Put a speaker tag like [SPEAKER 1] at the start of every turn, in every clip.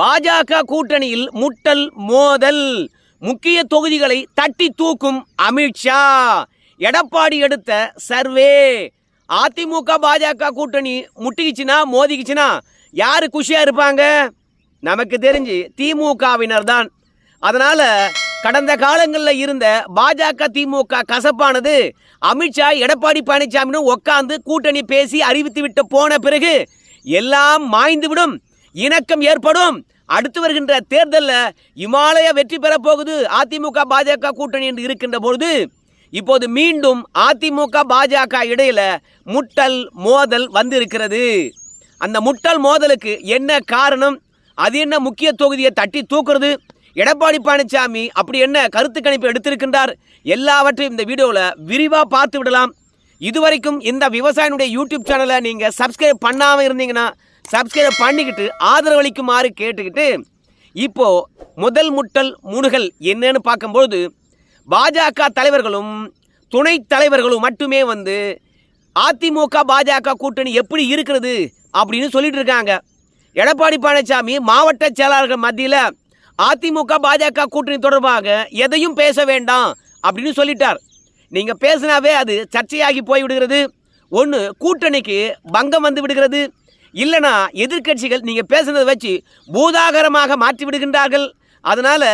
[SPEAKER 1] பாஜக கூட்டணியில் முட்டல் மோதல். முக்கிய தொகுதிகளை தட்டி தூக்கும் அமித்ஷா. எடப்பாடி எடுத்த சர்வே. அதிமுக பாஜக கூட்டணி முட்டிக்குச்சுன்னா மோதிக்குச்சுன்னா யார் குஷியாக இருப்பாங்க? நமக்கு தெரிஞ்சு திமுகவினர் தான். அதனால் கடந்த காலங்களில் இருந்த பாஜக திமுக கசப்பானது அமித்ஷா எடப்பாடி பழனிசாமின்னு உட்காந்து கூட்டணி பேசி அறிவித்து விட்டு போன பிறகு எல்லாம் மாய்ந்துவிடும். இணக்கம் ஏற்படும். அடுத்து வருகின்ற தேர்தலில் இமாலய வெற்றி பெறப் போகுது அதிமுக பாஜக கூட்டணி என்று இருக்கின்ற பொழுது இப்போது மீண்டும் அதிமுக பாஜக இடையில முட்டல் மோதல் வந்திருக்கிறது. அந்த முட்டல் மோதலுக்கு என்ன காரணம்? அது என்ன முக்கிய தொகுதியை தட்டி தூக்குறது? எடப்பாடி பழனிசாமி அப்படி என்ன கருத்து கணிப்பு எடுத்திருக்கின்றார்? எல்லாவற்றையும் இந்த வீடியோவில் விரிவாக பார்த்து விடலாம். இதுவரைக்கும் இந்த விவசாயினுடைய யூடியூப் சேனலை நீங்கள் சப்ஸ்கிரைப் பண்ணாமல் இருந்தீங்கன்னா சப்ஸ்கிரைப் பண்ணிக்கிட்டு ஆதரவளிக்குமாறு கேட்டுக்கிட்டு இப்போ முதல் முட்டல் முணுகல் என்னன்னு பார்க்கும்பொழுது பாஜக தலைவர்களும் துணைத் தலைவர்களும் மட்டுமே வந்து அதிமுக பாஜக கூட்டணி எப்படி இருக்கிறது அப்படின்னு சொல்லிட்டு இருக்காங்க. எடப்பாடி பழனிசாமி மாவட்ட செயலாளர்கள் மத்தியில் அதிமுக பாஜக கூட்டணி தொடர்பாக எதையும் பேச வேண்டாம் அப்படின்னு சொல்லிட்டார். நீங்கள் பேசினாவே அது சர்ச்சையாகி போய் விடுகிறது ஒன்று கூட்டணிக்கு பங்கம் வந்து விடுகிறது. இல்லைனா எதிர்க்கட்சிகள் நீங்கள் பேசுனதை வச்சு பூதாகரமாக மாற்றி விடுகின்றார்கள். அதனால்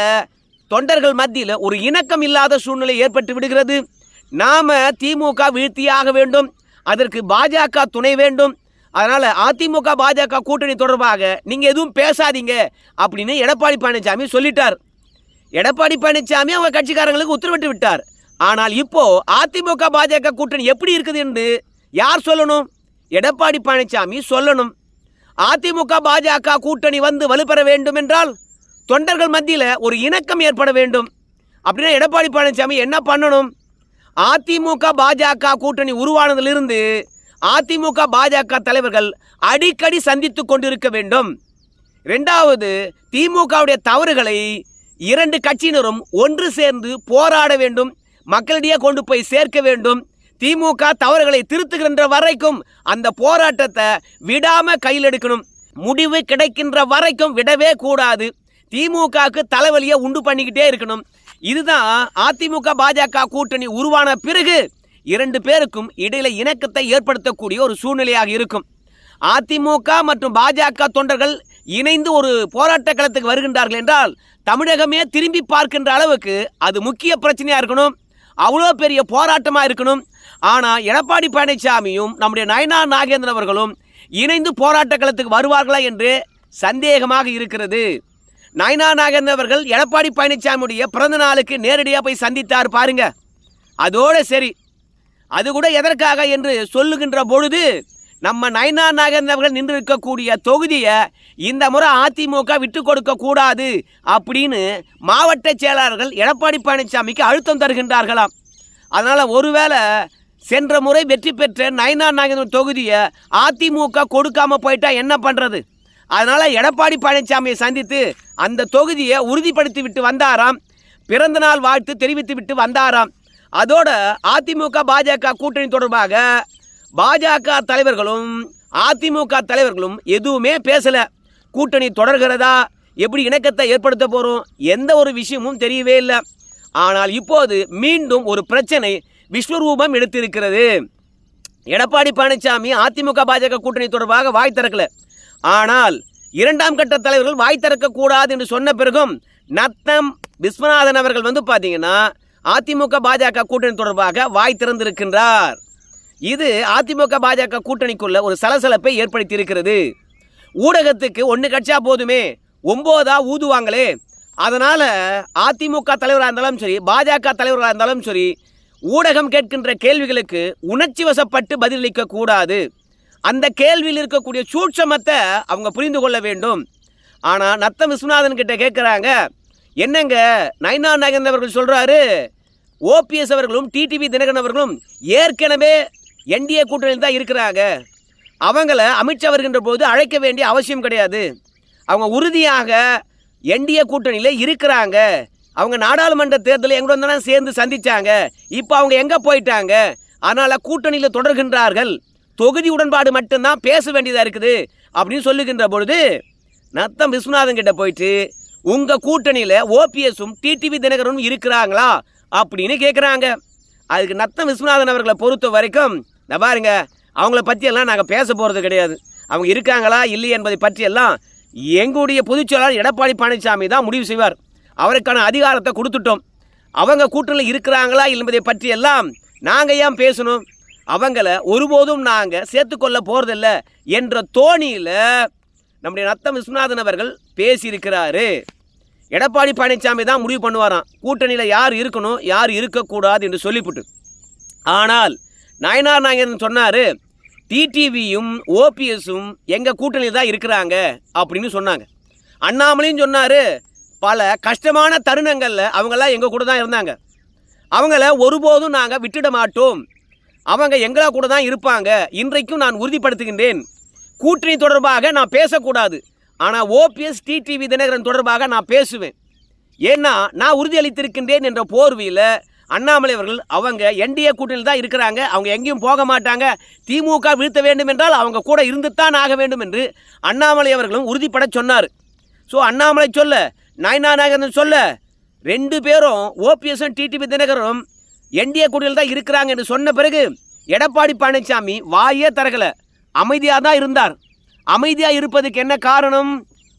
[SPEAKER 1] தொண்டர்கள் மத்தியில் ஒரு இணக்கம் இல்லாத சூழ்நிலை ஏற்பட்டு விடுகிறது. நாம் திமுக வீழ்த்தியாக வேண்டும். அதற்கு பாஜக துணை வேண்டும். அதனால் அதிமுக பாஜக கூட்டணி தொடர்பாக நீங்கள் எதுவும் பேசாதீங்க அப்படின்னு எடப்பாடி பழனிசாமி சொல்லிட்டார். எடப்பாடி பழனிசாமி அவங்க கட்சிக்காரங்களுக்கு உத்தரவிட்டு விட்டார். ஆனால் இப்போ அதிமுக பாஜக கூட்டணி எப்படி இருக்குது என்று யார் சொல்லணும்? எடப்பாடி பழனிசாமி சொல்லணும். அதிமுக பாஜக கூட்டணி வந்து வலுப்பெற வேண்டும் என்றால் தொண்டர்கள் மத்தியில் ஒரு இணக்கம் ஏற்பட வேண்டும். அப்படின்னா எடப்பாடி பழனிசாமி என்ன பண்ணணும்? அதிமுக பாஜக கூட்டணி உருவானதிலிருந்து அதிமுக பாஜக தலைவர்கள் அடிக்கடி சந்தித்து கொண்டிருக்க வேண்டும். ரெண்டாவது திமுகவுடைய தவறுகளை இரண்டு கட்சியினரும் ஒன்று சேர்ந்து போராட வேண்டும். மக்களிடையே கொண்டு போய் சேர்க்க வேண்டும். திமுக தவறுகளை திருத்துகின்ற வரைக்கும் அந்த போராட்டத்தை விடாம கையில் எடுக்கணும். முடிவு கிடைக்கின்ற வரைக்கும் விடவே கூடாது. திமுகவுக்கு தலைவலியை உண்டு பண்ணிக்கிட்டே இருக்கணும். இதுதான் அதிமுக பாஜக கூட்டணி உருவான பிறகு இரண்டு பேருக்கும் இடையில இணக்கத்தை ஏற்படுத்தக்கூடிய ஒரு சூழ்நிலையாக இருக்கும். அதிமுக மற்றும் பாஜக தொண்டர்கள் இணைந்து ஒரு போராட்ட களத்துக்கு வருகின்றார்கள் என்றால் தமிழகமே திரும்பி பார்க்கின்ற அளவுக்கு அது முக்கிய பிரச்சனையாக இருக்கணும். அவ்வளோ பெரிய போராட்டமாக இருக்கணும். ஆனால் எடப்பாடி பழனிசாமியும் நம்முடைய நயனா நாகேந்திரன் அவர்களும் இணைந்து போராட்ட களத்துக்கு வருவார்களா என்று சந்தேகமாக இருக்கிறது. நயனா நாகேந்திரன் அவர்கள் எடப்பாடி பழனிசாமியுடைய பிறந்த நாளுக்கு நேரடியாக போய் சந்தித்தார் பாருங்க. அதோடு சரி. அது கூட எதற்காக என்று சொல்லுகின்ற பொழுது நம்ம நயனா நாகேந்திரன் அவர்கள் நின்று இருக்கக்கூடிய தொகுதியை இந்த முறை அதிமுக விட்டு கொடுக்க கூடாது அப்படின்னு மாவட்ட செயலாளர்கள் எடப்பாடி பழனிசாமிக்கு அழுத்தம் தருகின்றார்களாம். அதனால் ஒருவேளை சென்ற முறை வெற்றி பெற்ற நயனா நாகேந்திரன் தொகுதியை அதிமுக கொடுக்காம போயிட்டா என்ன பண்ணுறது அதனால் எடப்பாடி பழனிசாமியை சந்தித்து அந்த தொகுதியை உறுதிப்படுத்தி விட்டு வந்தாராம். பிறந்த நாள் வாழ்த்து தெரிவித்து விட்டு வந்தாராம். அதோட அதிமுக பாஜக கூட்டணி தொடர்பாக பாஜக தலைவர்களும் அதிமுக தலைவர்களும் எதுவுமே பேசலை. கூட்டணி தொடர்கிறதா? எப்படி இணக்கத்தை ஏற்படுத்த போகிறோம் எந்த ஒரு விஷயமும் தெரியவே இல்லை. ஆனால் இப்போது மீண்டும் ஒரு பிரச்சனை விஸ்வரூபம் எடுத்திருக்கிறது. எடப்பாடி பழனிசாமி அதிமுக பாஜக கூட்டணி தொடர்பாக வாய் திறக்கல. ஆனால் இரண்டாம் கட்ட தலைவர்கள் வாய் திறக்கக்கூடாது என்று சொன்ன பிறகும் நத்தம் விஸ்வநாதன் அவர்கள் வந்து பார்த்தீங்கன்னா அதிமுக பாஜக கூட்டணி தொடர்பாக வாய் திறந்திருக்கின்றார். இது அதிமுக பாஜக கூட்டணிக்குள்ள ஒரு சலசலப்பை ஏற்படுத்தி இருக்கிறது ஊடகத்துக்கு ஒன்று கட்சியா போதுமே. ஒம்போதா ஊதுவாங்களே. அதனால் அதிமுக தலைவராக இருந்தாலும் சரி பாஜக தலைவராக இருந்தாலும் சரி ஊடகம் கேட்கின்ற கேள்விகளுக்கு உணர்ச்சி வசப்பட்டு பதிலளிக்க கூடாது. அந்த கேள்வியில் இருக்கக்கூடிய சூட்சமத்தை அவங்க புரிந்து கொள்ள வேண்டும். ஆனால் நத்தம் விஸ்வநாதன் கிட்ட கேட்குறாங்க என்னங்க நயனா நாகேந்திரன் அவர்கள் சொல்கிறாரு ஓபிஎஸ் அவர்களும் டிடிவி தினகரன் அவர்களும் ஏற்கனவே என்டிஏ கூட்டணியில் தான் இருக்கிறாங்க. அவங்கள அமித்ஷா வருகின்ற போது அழைக்க வேண்டிய அவசியம் கிடையாது. அவங்க உறுதியாக என்டிஏ கூட்டணியில் இருக்கிறாங்க. அவங்க நாடாளுமன்ற தேர்தலில் எங்களோட தானே சேர்ந்து சந்திச்சாங்க. இப்போ அவங்க எங்கே போயிட்டாங்க? அதனால் கூட்டணியில் தொடர்கின்றார்கள். தொகுதி உடன்பாடு மட்டும்தான் பேச வேண்டியதாக இருக்குது. அப்படின்னு சொல்லுகின்ற பொழுது நத்தம் விஸ்வநாதன் கிட்ட போயிட்டு உங்கள் கூட்டணியில் ஓபிஎஸும் டிடிவி தினகரனும் இருக்கிறாங்களா? அப்படின்னு கேட்குறாங்க அதுக்கு நத்தம் விஸ்வநாதன் அவர்களை பொறுத்த வரைக்கும் இந்த பாருங்க அவங்கள பற்றியெல்லாம் நாங்கள் பேச போகிறது கிடையாது. அவங்க இருக்காங்களா இல்லை என்பதை பற்றியெல்லாம் எங்களுடைய பொதுச்செயலாளர் எடப்பாடி பழனிசாமி தான் முடிவு செய்வார். அவருக்கான அதிகாரத்தை கொடுத்துட்டோம். அவங்க கூட்டணியில் இருக்கிறாங்களா என்பதை பற்றியெல்லாம் நாங்கள் ஏன் பேசணும்? அவங்கள ஒருபோதும் நாங்கள் சேர்த்துக்கொள்ள போகிறதில்ல என்ற தோணியில் நம்முடைய நத்தம் விஸ்வநாதன் அவர்கள் பேசியிருக்கிறாரு. எடப்பாடி பழனிசாமி தான் முடிவு பண்ணுவாராம். கூட்டணியில் யார் இருக்கணும் யார் இருக்கக்கூடாது என்று சொல்லிவிட்டு ஆனால் நயனார் நாயகன் சொன்னார் டிடிவியும் ஓபிஎஸும் எங்கள் கூட்டணியில் தான் இருக்கிறாங்க அப்படின்னு சொன்னாங்க. அண்ணாமலையும் சொன்னார் பல கஷ்டமான தருணங்களில் அவங்கெல்லாம் எங்கள் கூட தான் இருந்தாங்க. அவங்கள ஒருபோதும் நாங்கள் விட்டுட மாட்டோம். அவங்க எங்களா கூட தான் இருப்பாங்க. இன்றைக்கும் நான் உறுதிப்படுத்துகின்றேன். கூட்டணி தொடர்பாக நான் பேசக்கூடாது. ஆனால் ஓபிஎஸ் டிடிவி தினகரன் தொடர்பாக நான் பேசுவேன். ஏன்னா நான் உறுதியளித்திருக்கின்றேன் என்ற போர்வையில் அண்ணாமலை அவர்கள் அவங்க என்டிஏ கூட்டணியில் தான் இருக்கிறாங்க. அவங்க எங்கேயும் போக மாட்டாங்க. திமுக வீழ்த்த வேண்டும் என்றால் அவங்க கூட இருந்துத்தான் ஆக வேண்டும் என்று அண்ணாமலை அவர்களும் உறுதிப்பட சொன்னார். ஸோ அண்ணாமலை சொல்ல நாயனா நாகேந்திரன் சொல்ல ரெண்டு பேரும் ஓபிஎஸும் டிடிவி தினகரும் என்டிஏ கூட்டணியில் தான் இருக்கிறாங்க என்று சொன்ன பிறகு எடப்பாடி பழனிசாமி வாயே தரகலை அமைதியாக தான் இருந்தார். அமைதியாக இருப்பதுக்கு என்ன காரணம்?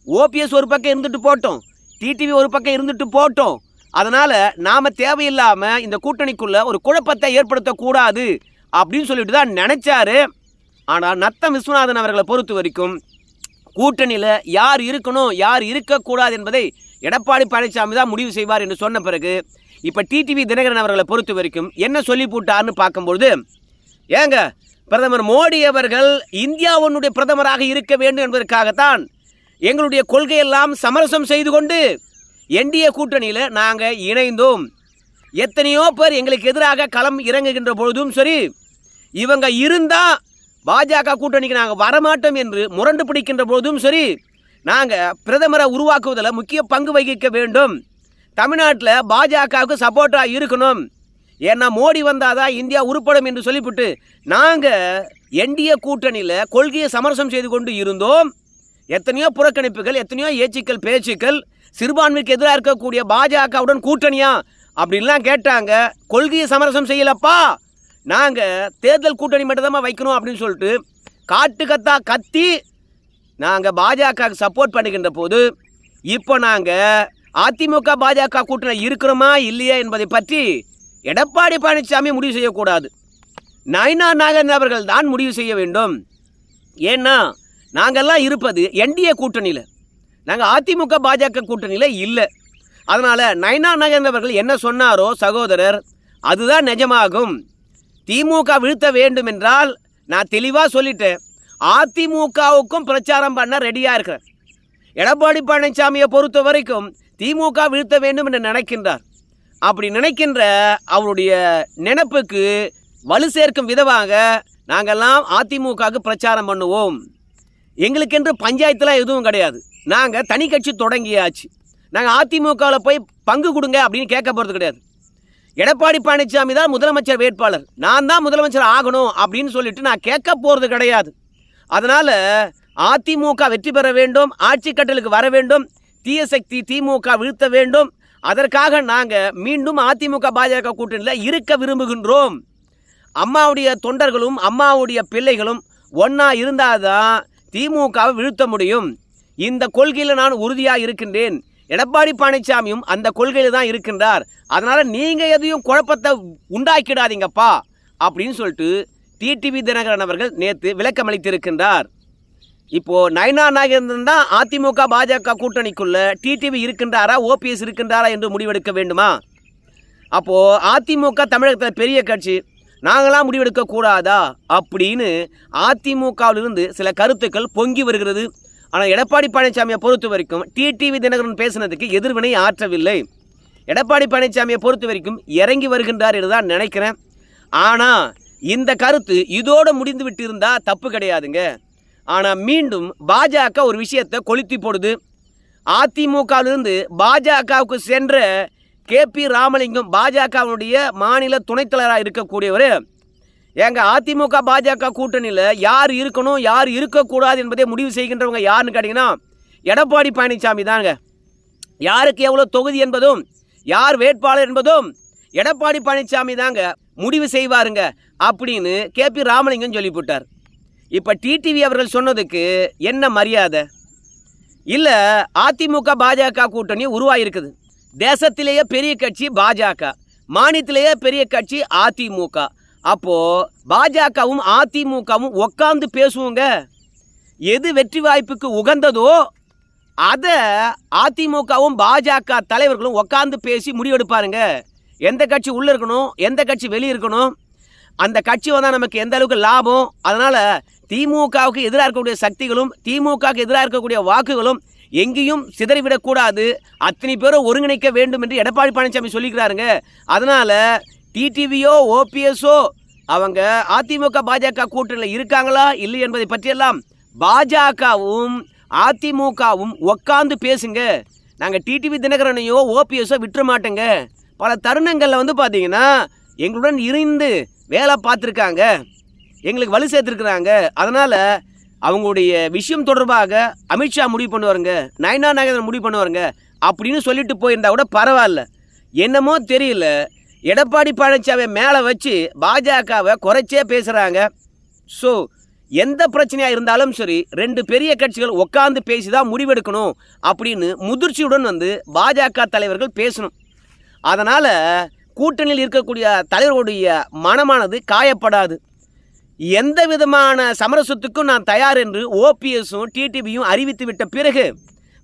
[SPEAKER 1] ஓபிஎஸ் ஒரு பக்கம் இருந்துட்டு போட்டோம். டிடிவி ஒரு பக்கம் இருந்துட்டு போட்டோம். அதனால் நாம் தேவையில்லாமல் இந்த கூட்டணிக்குள்ளே ஒரு குழப்பத்தை ஏற்படுத்தக்கூடாது அப்படின்னு சொல்லிட்டு தான் நினச்சாரு. ஆனால் நத்தம் விஸ்வநாதன் அவர்களை பொறுத்த வரைக்கும் கூட்டணியில் யார் இருக்கணும் யார் இருக்கக்கூடாது என்பதை எடப்பாடி பழனிசாமி தான் முடிவு செய்வார் என்று சொன்ன பிறகு இப்போ டிடிவி தினகரன் அவர்களை பொறுத்த வரைக்கும் என்ன சொல்லி போட்டார்னு பார்க்கும்பொழுது ஏங்க பிரதமர் மோடி அவர்கள் இந்தியாவுடைய பிரதமராக இருக்க வேண்டும் என்பதற்காகத்தான் எங்களுடைய கொள்கையெல்லாம் சமரசம் செய்து கொண்டு என்டிஏ கூட்டணியில் நாங்கள் இணைந்தோம். எத்தனையோ பேர் எங்களுக்கு எதிராக களம் இறங்குகின்ற பொழுதும் சரி இவங்க இருந்தால் பாஜக கூட்டணிக்கு நாங்கள் வரமாட்டோம் என்று முரண்டு பிடிக்கின்ற பொழுதும் சரி நாங்கள் பிரதமரை உருவாக்குவதில் முக்கிய பங்கு வகிக்க வேண்டும். தமிழ்நாட்டில் பாஜகவுக்கு சப்போர்ட்டாக இருக்கணும். ஏன்னா மோடி வந்தால் தான் இந்தியா உருப்படும் என்று சொல்லிவிட்டு நாங்கள் என்டிஏ கூட்டணியில் கொள்கையை சமரசம் செய்து கொண்டு இருந்தோம். எத்தனையோ புறக்கணிப்புகள் எத்தனையோ ஏச்சுக்கள் பேச்சுக்கள் சிறுபான்மைக்கு எதிராக இருக்கக்கூடிய பாஜகவுடன் கூட்டணியா? அப்படின்லாம் கேட்டாங்க. கொள்கையை சமரசம் செய்யலப்பா. நாங்கள் தேர்தல் கூட்டணி மட்டும்தான் வைக்கணும் அப்படின்னு சொல்லிட்டு காட்டு கத்தா கத்தி நாங்கள் பாஜகவுக்கு சப்போர்ட் பண்ணுகின்ற போது இப்போ நாங்கள் அதிமுக பாஜக கூட்டணி இருக்கிறோமா இல்லையா என்பதை பற்றி எடப்பாடி பழனிசாமி முடிவு செய்யக்கூடாது. நயனா நாகன் அவர்கள் தான் முடிவு செய்ய வேண்டும். ஏன்னா நாங்கள்லாம் இருப்பது என்டிஏ கூட்டணியில். நாங்கள் அதிமுக பாஜக கூட்டணியில் இல்லை. அதனால் நயனா நாகன் அவர்கள் என்ன சொன்னாரோ சகோதரர் அதுதான் நிஜமாகும். திமுக வீழ்த்த வேண்டும் என்றால் நான் தெளிவாக சொல்லிட்டேன். அதிமுகவுக்கும் பிரச்சாரம் பண்ண ரெடியாக இருக்கிறேன். எடப்பாடி பழனிசாமியை பொறுத்த வரைக்கும் திமுக வீழ்த்த வேண்டும் என்று நினைக்கின்றார். அப்படி நினைக்கின்ற அவருடைய நினைப்புக்கு வலு சேர்க்கும் விதமாக நாங்கெல்லாம் அதிமுகவுக்கு பிரச்சாரம் பண்ணுவோம். எங்களுக்கென்று பஞ்சாயத்துலாம் எதுவும் கிடையாது. நாங்கள் தனி கட்சி தொடங்கியாச்சு. நாங்கள் அதிமுகவில் போய் பங்கு கொடுங்க அப்படின்னு கேட்க போகிறது கிடையாது. எடப்பாடி பழனிசாமி தான் முதலமைச்சர் வேட்பாளர். நான் தான் முதலமைச்சர் ஆகணும் அப்படின்னு சொல்லிட்டு நான் கேட்க போகிறது கிடையாது. அதனால் அதிமுக வெற்றி பெற வேண்டும் ஆட்சி கட்டலுக்கு வர வேண்டும் தீய சக்தி திமுக வீழ்த்த வேண்டும். அதற்காக நாங்கள் மீண்டும் அதிமுக பாஜக கூட்டணியில் இருக்க விரும்புகின்றோம். அம்மாவுடைய தொண்டர்களும் அம்மாவுடைய பிள்ளைகளும் ஒன்றா இருந்தால் தான் திமுகவை வீழ்த்த முடியும். இந்த கொள்கையில் நான் உறுதியாக இருக்கின்றேன். எடப்பாடி பழனிசாமியும் அந்த கொள்கையில் தான் இருக்கின்றார். அதனால் நீங்கள் எதையும் குழப்பத்தை உண்டாக்கிடாதீங்கப்பா அப்படின்னு சொல்லிட்டு டிடிவி தினகரன் அவர்கள் நேற்று விளக்கமளித்திருக்கின்றார். இப்போது நயனா நாகேந்திரன் தான் அதிமுக பாஜக கூட்டணிக்குள்ள டிடிவி இருக்கின்றாரா ஓபிஎஸ் இருக்கின்றாரா என்று முடிவெடுக்க வேண்டுமா? அப்போது அதிமுக தமிழகத்தில் பெரிய கட்சி நாங்களாம் முடிவெடுக்க கூடாதா அப்படின்னு அதிமுகவிலிருந்து சில கருத்துக்கள் பொங்கி வருகிறது. ஆனால் எடப்பாடி பழனிசாமியை பொறுத்த வரைக்கும் டிடிவி தினகரன் பேசினதுக்கு எதிர்வினை ஆற்றவில்லை. எடப்பாடி பழனிசாமியை பொறுத்த வரைக்கும் இறங்கி வருகின்றார் என்று தான் நினைக்கிறேன். ஆனால் இந்த கருத்து இதோடு முடிந்து விட்டு இருந்தால் தப்பு கிடையாதுங்க. ஆனால் மீண்டும் பாஜக ஒரு விஷயத்தை கொளுத்தி போடுது. அதிமுகவிலிருந்து பாஜகவுக்கு சென்ற கே பி ராமலிங்கம் பாஜகவினுடைய மாநில துணைத்தலைவராக இருக்கக்கூடியவர் எங்க அதிமுக பாஜக கூட்டணியில் யார் இருக்கணும் யார் இருக்கக்கூடாது என்பதை முடிவு செய்கின்றவங்க யாருன்னு கேட்டிங்கன்னா எடப்பாடி பழனிசாமி தாங்க. யாருக்கு எவ்வளோ தொகுதி என்பதும் யார் வேட்பாளர் என்பதும் எடப்பாடி பழனிசாமி தாங்க முடிவு செய்வாருங்க அப்படின்னு கேபி ராமலிங்கம் சொல்லிவிட்டார். இப்போ டிடிவி அவர்கள் சொன்னதுக்கு என்ன மரியாதை? இல்லை அதிமுக பாஜக கூட்டணி உருவாயிருக்குது. தேசத்திலேயே பெரிய கட்சி பாஜக மாநிலத்திலேயே பெரிய கட்சி அதிமுக. அப்போ பாஜகவும் அதிமுகவும் உட்காந்து பேசுவோங்க. எது வெற்றி வாய்ப்புக்கு உகந்ததோ அதை அதிமுகவும் பாஜக தலைவர்களும் உட்காந்து பேசி முடிவெடுப்பாருங்க. எந்த கட்சி உள்ளே இருக்கணும் எந்த கட்சி வெளியே இருக்கணும் அந்த கட்சி வந்தால் நமக்கு எந்த அளவுக்கு லாபம்? அதனால் திமுகவுக்கு எதிராக இருக்கக்கூடிய சக்திகளும் திமுகவுக்கு எதிராக இருக்கக்கூடிய வாக்குகளும் எங்கேயும் சிதறிவிடக்கூடாது அத்தனை பேரும் ஒருங்கிணைக்க வேண்டும் என்று எடப்பாடி பழனிசாமி சொல்லிக்கிறாருங்க. அதனால் டிடிவியோ ஓபிஎஸ்ஓ அவங்க அதிமுக பாஜக கூட்டணியில் இருக்காங்களா இல்லை என்பதை பற்றியெல்லாம் பாஜகவும் அதிமுகவும் உக்காந்து பேசுங்க. நாங்கள் டிடிவி தினகரனையோ ஓபிஎஸோ விட்டுற மாட்டோங்க. பல தருணங்களில் வந்து பார்த்தீங்கன்னா எங்களுடன் இருந்து வேலை பார்த்துருக்காங்க. எங்களுக்கு வலு சேர்த்துருக்குறாங்க. அதனால் அவங்களுடைய விஷயம் தொடர்பாக அமித்ஷா முடிவு பண்ணுவாருங்க. நயனா நாகேந்திரன் முடிவு பண்ணுவாருங்க. அப்படின்னு சொல்லிட்டு போயிருந்தா கூட பரவாயில்ல. என்னமோ தெரியல. எடப்பாடி பழனிசாமி மேலே வச்சு பாஜகவை குறைச்சே பேசுகிறாங்க ஸோ எந்த பிரச்சனையாக இருந்தாலும் சரி ரெண்டு பெரிய கட்சிகள் உட்காந்து பேசி தான் முடிவெடுக்கணும் அப்படின்னு முதிர்ச்சியுடன் வந்து பாஜக தலைவர்கள் பேசணும். அதனால் கூட்டணியில் இருக்கக்கூடிய தலைவர்களுடைய மனமானது காயப்படாது. எந்த விதமான சமரசத்துக்கும் நான் தயார் என்று ஓபிஎஸும் டிடிபியும் அறிவித்து விட்ட பிறகு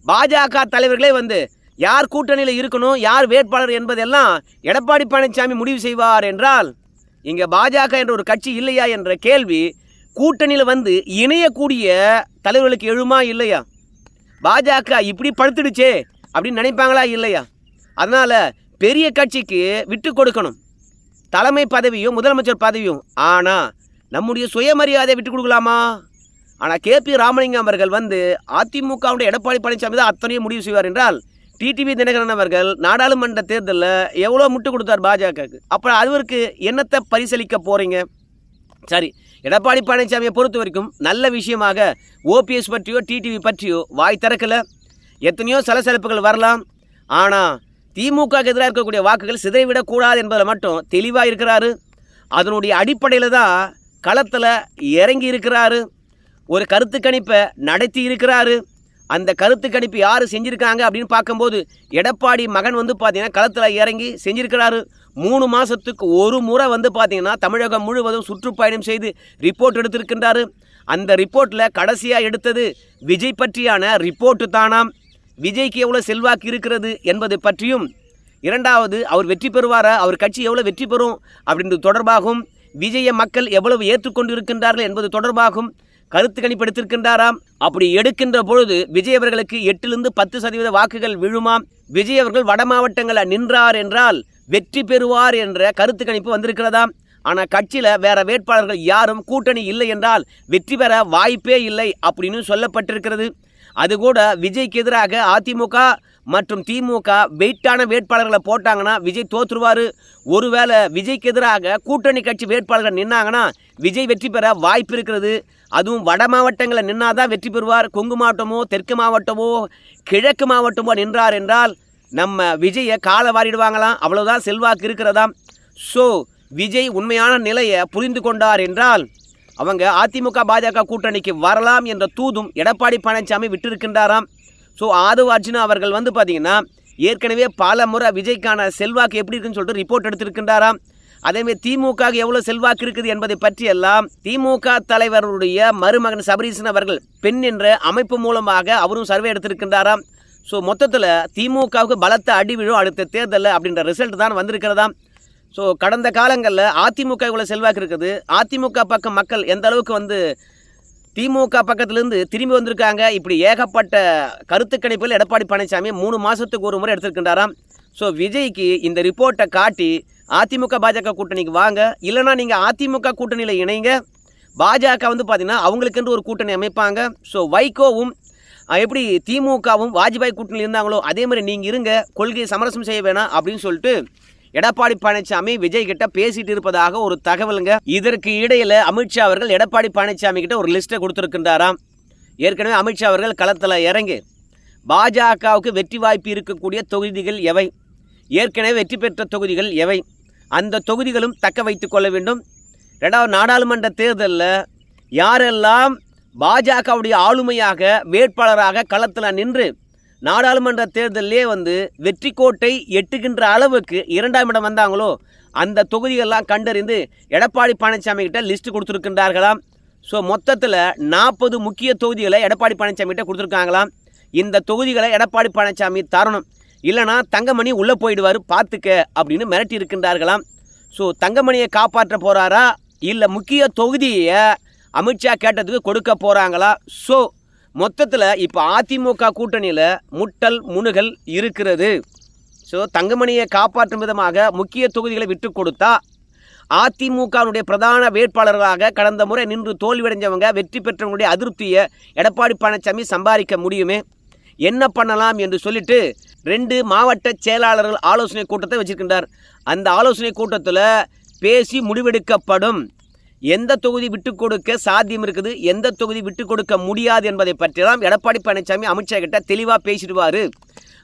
[SPEAKER 1] பாஜக தலைவர்களே வந்து யார் கூட்டணியில் இருக்கணும் யார் வேட்பாளர் என்பதெல்லாம் எடப்பாடி பழனிசாமி முடிவு செய்வார் என்றால் இங்கே பாஜக என்ற ஒரு கட்சி இல்லையா என்ற கேள்வி கூட்டணியில் வந்து இணையக்கூடிய தலைவர்களுக்கு எழுமா இல்லையா? பாஜக இப்படி படுத்துடுச்சே அப்படின்னு நினைப்பாங்களா இல்லையா? அதனால் பெரிய கட்சிக்கு விட்டு கொடுக்கணும். தலைமை பதவியும் முதலமைச்சர் பதவியும். ஆனால் நம்முடைய சுயமரியாதையை விட்டு கொடுக்கலாமா? ஆனால் கே பி ராமலிங்கம் அவர்கள் வந்து அதிமுகவுடைய எடப்பாடி பழனிசாமி தான் அத்தனையும் முடிவு செய்வார் என்றால் டிடிவி தினகரன் அவர்கள் நாடாளுமன்ற தேர்தலில் எவ்வளோ முட்டு கொடுத்தார் பாஜகவுக்கு? அப்புறம் அவருக்கு என்னத்தை பரிசளிக்க போகிறீங்க சரி எடப்பாடி பழனிசாமியை பொறுத்த வரைக்கும் நல்ல விஷயமாக ஓபிஎஸ் பற்றியோ டிடிவி பற்றியோ வாய் திறக்கல. எத்தனையோ சலசலப்புகள் வரலாம். ஆனால் திமுக எதிராக இருக்கக்கூடிய வாக்குகள் சிதைவிடக்கூடாது என்பதில் மட்டும் தெளிவாக இருக்கிறாரு. அதனுடைய அடிப்படையில் தான் களத்தில் இறங்கி இருக்கிறாரு. ஒரு கருத்து கணிப்பை நடத்தி இருக்கிறாரு. அந்த கருத்து கணிப்பு யார் செஞ்சுருக்காங்க அப்படின்னு பார்க்கும்போது எடப்பாடி மகன் வந்து பார்த்தீங்கன்னா களத்தில் இறங்கி செஞ்சுருக்கிறாரு. மூணு மாதத்துக்கு ஒரு முறை வந்து பார்த்திங்கன்னா தமிழகம் முழுவதும் சுற்றுப்பயணம் செய்து ரிப்போர்ட் எடுத்திருக்கின்றாரு. அந்த ரிப்போர்ட்டில் கடைசியாக எடுத்தது விஜய் பற்றியான ரிப்போர்ட்டு தானாம். விஜய்க்கு எவ்வளோ செல்வாக்கு இருக்கிறது என்பது பற்றியும் இரண்டாவது அவர் வெற்றி பெறுவாரா அவர் கட்சி எவ்வளோ வெற்றி பெறும் அப்படின்றது தொடர்பாகவும் விஜய மக்கள் எவ்வளவு ஏற்றுக்கொண்டு இருக்கின்றார்கள் என்பது தொடர்பாகும் கருத்து கணிப்படுத்திருக்கின்றாராம். அப்படி எடுக்கின்ற பொழுது விஜய் அவர்களுக்கு எட்டிலிருந்து பத்து சதவீத வாக்குகள் விழுமாம் விஜய் அவர்கள் வட மாவட்டங்களில் நின்றார் என்றால் வெற்றி பெறுவார் என்ற கருத்து கணிப்பு வந்திருக்கிறதாம் ஆனால் கட்சியில் வேற வேட்பாளர்கள் யாரும் கூட்டணி இல்லை என்றால் வெற்றி பெற வாய்ப்பே இல்லை அப்படின்னு சொல்லப்பட்டிருக்கிறது. அது கூட விஜய்க்கு எதிராக அதிமுக மற்றும் திமுக வெயிட்டான வேட்பாளர்களை போட்டாங்கன்னா விஜய் தோற்றுருவார் ஒருவேளை விஜய்க்கு எதிராக கூட்டணி கட்சி வேட்பாளர்கள் நின்னாங்கன்னா விஜய் வெற்றி பெற வாய்ப்பு இருக்கிறது. அதுவும் வட மாவட்டங்களில் நின்னாதான் வெற்றி பெறுவார். கொங்கு மாவட்டமோ தெற்கு மாவட்டமோ கிழக்கு மாவட்டமோ நின்றார் என்றால் நம்ம விஜயை காலை வாரிடுவாங்களாம் அவ்வளோதான் செல்வாக்கு இருக்கிறதாம். ஸோ விஜய் உண்மையான நிலையை புரிந்து கொண்டார் என்றால் அவங்க அதிமுக பாஜக கூட்டணிக்கு வரலாம் என்ற தூதும் எடப்பாடி பழனிசாமி விட்டிருக்கின்றாராம். ஸோ ஆதவ அர்ஜுனா அவர்கள் வந்து பார்த்திங்கன்னா ஏற்கனவே பல முறை விஜய்க்கான செல்வாக்கு எப்படி இருக்குன்னு சொல்லிட்டு ரிப்போர்ட் எடுத்திருக்கின்றாராம். அதேமாரி திமுக எவ்வளோ செல்வாக்கு இருக்குது என்பதை பற்றியெல்லாம் திமுக தலைவருடைய மருமகன் சபரீசன் அவர்கள் பெண் என்ற அமைப்பு மூலமாக அவரும் சர்வே எடுத்திருக்கின்றாராம். ஸோ மொத்தத்தில் திமுகவுக்கு பலத்த அடி விழும் அடுத்த தேர்தலில் அப்படின்ற ரிசல்ட் தான் வந்திருக்கிறதாம். ஸோ கடந்த காலங்களில் அதிமுக இவ்வளோ செல்வாக்கு இருக்குது. அதிமுக பக்கம் மக்கள் எந்த அளவுக்கு வந்து திமுக பக்கத்துலேருந்து திரும்பி வந்திருக்காங்க? இப்படி ஏகப்பட்ட கருத்து கணிப்பில் எடப்பாடி பழனிசாமி மூணு மாதத்துக்கு ஒரு முறை எடுத்திருக்கின்றாராம். ஸோ விஜய்க்கு இந்த ரிப்போர்ட்டை காட்டி அதிமுக பாஜக கூட்டணிக்கு வாங்க. இல்லைனா நீங்கள் அதிமுக கூட்டணியில் இணைங்க. பாஜக வந்து பார்த்தீங்கன்னா அவங்களுக்கென்று ஒரு கூட்டணி அமைப்பாங்க. ஸோ வைகோவும் எப்படி திமுகவும் வாஜ்பாய் கூட்டணியில் இருந்தாங்களோ அதே மாதிரி நீங்கள் இருங்க. கொள்கையை சமரசம் செய்ய வேணாம் அப்படின்னு சொல்லிட்டு எடப்பாடி பழனிசாமி விஜய் கிட்ட பேசிட்டு இருப்பதாக ஒரு தகவலுங்க. இதற்கு இடையில அமித்ஷா அவர்கள் எடப்பாடி பழனிசாமி கிட்ட ஒரு லிஸ்ட்டை கொடுத்துருக்கின்றாராம். ஏற்கனவே அமித்ஷா அவர்கள் களத்தில் இறங்கி பாஜகவுக்கு வெற்றி வாய்ப்பு இருக்கக்கூடிய தொகுதிகள் எவை? ஏற்கனவே வெற்றி பெற்ற தொகுதிகள் எவை? அந்த தொகுதிகளும் தக்க வைத்து கொள்ள வேண்டும். ரெண்டாவது நாடாளுமன்ற தேர்தலில் யாரெல்லாம் பாஜகவுடைய ஆளுமையாக வேட்பாளராக களத்தில் நின்று நாடாளுமன்ற தேர்தலிலே வந்து வெற்றி கோட்டை எட்டுகின்ற அளவுக்கு இரண்டாம் இடம் வந்தாங்களோ அந்த தொகுதிகள்லாம் கண்டறிந்து எடப்பாடி பழனிசாமி கிட்ட லிஸ்ட் கொடுத்துருக்கின்றார்களாம். ஸோ மொத்தத்தில் நாற்பது முக்கிய தொகுதிகளை எடப்பாடி பழனிசாமி கிட்ட கொடுத்துருக்காங்களாம். இந்த தொகுதிகளை எடப்பாடி பழனிசாமி தரணும். இல்லைனா தங்கமணி உள்ளே போயிடுவார் பார்த்துக்க அப்படின்னு மிரட்டி இருக்கின்றார்களாம். ஸோ தங்கமணியை காப்பாற்ற போகிறாரா இல்லை முக்கிய தொகுதியை அமித்ஷா கேட்டதுக்கு கொடுக்க போகிறாங்களா ஸோ மொத்தத்தில் இப்போ அதிமுக கூட்டணியில் முட்டல் முனுகல் இருக்கிறது. ஸோ தங்கமணியை காப்பாற்றும் விதமாக முக்கிய தொகுதிகளை விட்டு கொடுத்தா அதிமுகவுடைய பிரதான வேட்பாளர்களாக கடந்த முறை நின்று தோல்வியடைஞ்சவங்க வெற்றி பெற்றவங்களுடைய அதிருப்தியை எடப்பாடி பழனிசாமி சம்பாதிக்க முடியுமே? என்ன பண்ணலாம் என்று சொல்லிட்டு ரெண்டு மாவட்ட செயலாளர்கள் ஆலோசனை கூட்டத்தை வச்சிருக்கின்றார். அந்த ஆலோசனை கூட்டத்தில் பேசி முடிவெடுக்கப்படும். எந்த தொகுதி விட்டு கொடுக்க சாத்தியம் இருக்குது எந்த தொகுதி விட்டு கொடுக்க முடியாது என்பதை பற்றியெல்லாம் எடப்பாடி பழனிசாமி அமித்ஷா கிட்ட தெளிவாக பேசிடுவார்.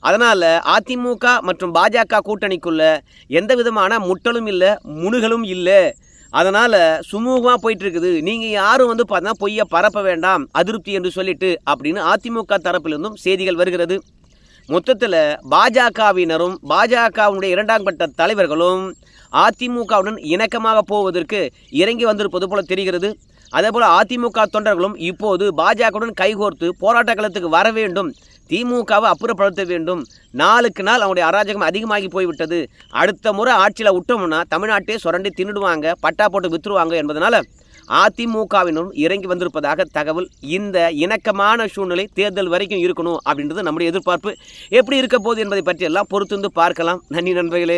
[SPEAKER 1] அதனால் அதிமுக மற்றும் பாஜக கூட்டணிக்குள்ள எந்த விதமான முட்டலும் இல்லை முணுகலும் இல்லை. அதனால் சுமூகமாக போயிட்டுருக்குது. நீங்கள் யாரும் வந்து பார்த்தா பொய்யை பரப்ப வேண்டாம் அதிருப்தி என்று சொல்லிட்டு அப்படின்னு அதிமுக தரப்பிலிருந்தும் செய்திகள் வருகிறது. மொத்தத்தில் பாஜகவினரும் பாஜகவுடைய இரண்டாம் கட்ட தலைவர்களும் அதிமுகவுடன் இணக்கமாக போவதற்கு இறங்கி வந்திருப்பது போல தெரிகிறது. அதேபோல் அதிமுக தொண்டர்களும் இப்போது பாஜகவுடன் கைகோர்த்து போராட்ட களத்துக்கு வர வேண்டும். திமுகவை அப்புறப்படுத்த வேண்டும். நாளுக்கு நாள் அவங்களுடைய அராஜகம் அதிகமாகி போய்விட்டது. அடுத்த முறை ஆட்சியில் விட்டோம்னா தமிழ்நாட்டே சுரண்டி தின்னுடுவாங்க பட்டா போட்டு வித்துருவாங்க என்பதனால அதிமுகவினரும் இறங்கி வந்திருப்பதாக தகவல். இந்த இணக்கமான சூழ்நிலை தேர்தல் வரைக்கும் இருக்கணும் அப்படின்றது நம்முடைய எதிர்பார்ப்பு. எப்படி இருக்க போகுது என்பதை பற்றியெல்லாம் பொறுத்து வந்து பார்க்கலாம். நன்றி நண்பர்களே.